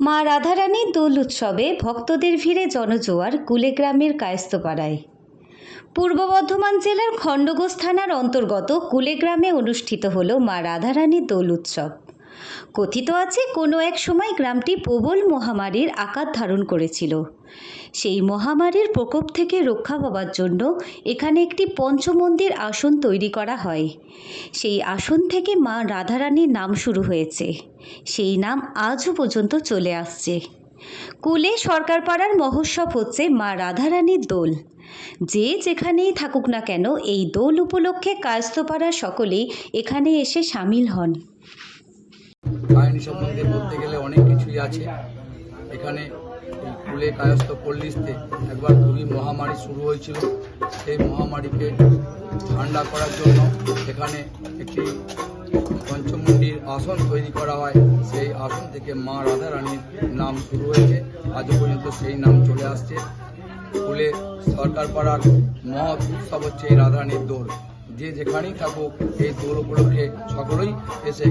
মা রাধারানীর দোল উৎসবে ভক্তদের ভিড়ে জনজোয়ার কুলেগ্রামের কায়স্তপাড়ায়। পূর্ব বর্ধমান জেলার খণ্ডঘোষ থানার অন্তর্গত কুলেগ্রামে অনুষ্ঠিত হল মা রাধারানীর দোল উৎসব। কথিত আছে, কোনো এক সময় গ্রামটি প্রবল মহামারীর আকার ধারণ করেছিল। সেই মহামারীর প্রকোপ থেকে রক্ষা পাওয়ার জন্য এখানে একটি পঞ্চমন্দির আসন তৈরি করা হয়। সেই আসন থেকে মা রাধারানীর নাম শুরু হয়েছে। সেই নাম আজও পর্যন্ত চলে আসছে। কুলে সরকারপাড়ার মহোৎসব হচ্ছে মা রাধারানীর দোল। যে যেখানেই থাকুক না কেন, এই দোল উপলক্ষে কায়স্থপাড়ার সকলেই এখানে এসে সামিল হন। কাহিনী সম্বন্ধে বলতে গেলে অনেক কিছুই আছে। এখানে এই কুলে কায়স্থ পল্লীতে একবার খুবই মহামারী শুরু হয়েছিল। সেই মহামারীকে ঠান্ডা করার জন্য এখানে একটি পঞ্চমুণ্ডির আসন তৈরি করা হয়। সেই আসন থেকে মা রাধারানীর নাম শুরু হয়েছে। আজও পর্যন্ত সেই নাম চলে আসছে। কুলে সরকার পাড়ার মহৎ উৎসব হচ্ছে এই রাধারানীর দোল। যে যেখানেই থাকুক এই দোল উপলক্ষে সকলেই এসে